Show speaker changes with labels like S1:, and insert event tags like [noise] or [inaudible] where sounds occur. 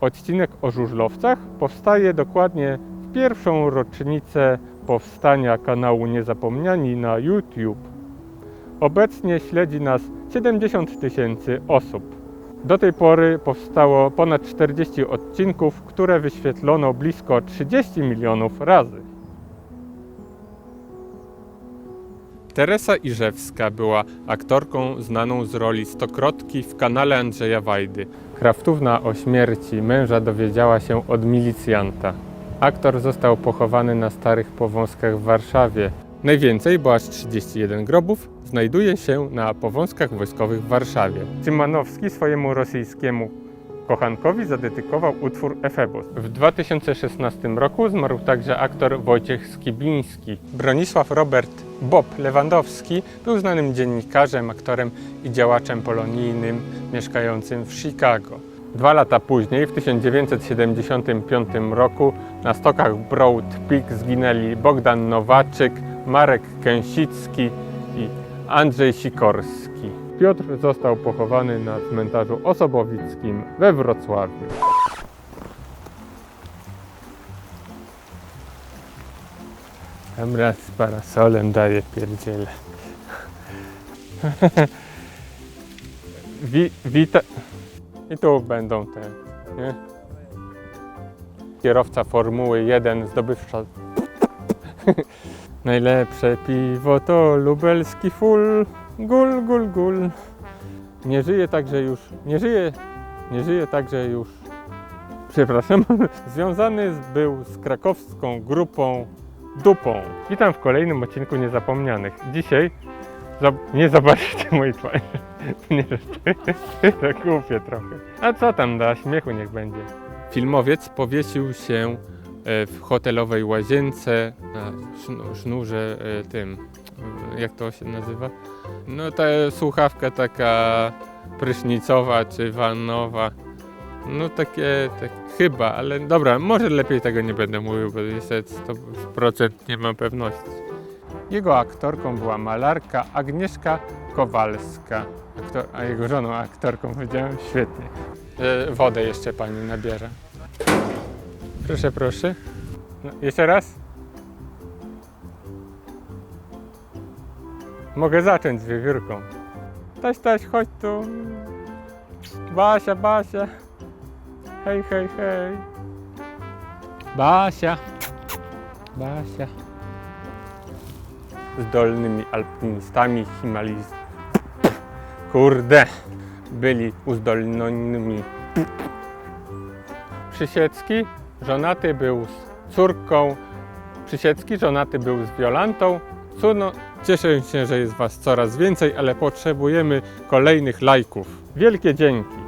S1: Odcinek o żużlowcach powstaje dokładnie w pierwszą rocznicę powstania kanału Niezapomniani na YouTube. Obecnie śledzi nas 70 tysięcy osób. Do tej pory powstało ponad 40 odcinków, które wyświetlono blisko 30 milionów razy. Teresa Irzewska była aktorką znaną z roli Stokrotki w kanale Andrzeja Wajdy. Kraftówna o śmierci męża dowiedziała się od milicjanta. Aktor został pochowany na Starych Powązkach w Warszawie. Najwięcej, bo aż 31 grobów, znajduje się na Powązkach Wojskowych w Warszawie. Cymanowski swojemu rosyjskiemu kochankowi zadedykował utwór Efebos. W 2016 roku zmarł także aktor Wojciech Skibiński. Bronisław Robert Bob Lewandowski był znanym dziennikarzem, aktorem i działaczem polonijnym mieszkającym w Chicago. Dwa lata później, w 1975 roku, na stokach Broad Peak zginęli Bogdan Nowaczyk, Marek Kęsicki i Andrzej Sikorski. Piotr został pochowany na cmentarzu osobowickim we Wrocławiu. Tam raz z parasolem daje pierdziele. [laughs] Wi, wita... I tu będą te, nie? Kierowca Formuły 1 zdobywca [laughs] Najlepsze piwo to lubelski full, gul, gul, gul. Nie żyje także już, nie żyje, nie żyje także już, przepraszam, [laughs] związany był z krakowską grupą Dupą. Witam w kolejnym odcinku Niezapomnianych. Dzisiaj zob- nie zobaczycie mojej twarzy, [laughs] nie to głupie trochę. A co tam da, śmiechu niech będzie. Filmowiec powiesił się e, w hotelowej łazience na sznu- sznurze e, tym, e, jak to się nazywa? No ta słuchawka taka prysznicowa czy wannowa. No takie, tak, chyba, ale dobra, może lepiej tego nie będę mówił, bo niestety 100% nie mam pewności. Jego aktorką była malarka Agnieszka Kowalska, Aktor, a jego żoną aktorką powiedziałem, świetnie. E, wodę jeszcze pani nabierze. Proszę, proszę. No, jeszcze raz? Mogę zacząć z wiewiórką. Taś, taś, chodź tu. Basia, Basia. Hej, hej, hej. Basia. Basia. Z dolnymi alpinistami himalistami. Kurde. Byli uzdolnionymi Przysiecki żonaty był z córką. Przysiecki żonaty był z Wiolantą. Cuno, cieszę się, że jest Was coraz więcej, ale potrzebujemy kolejnych lajków. Wielkie dzięki.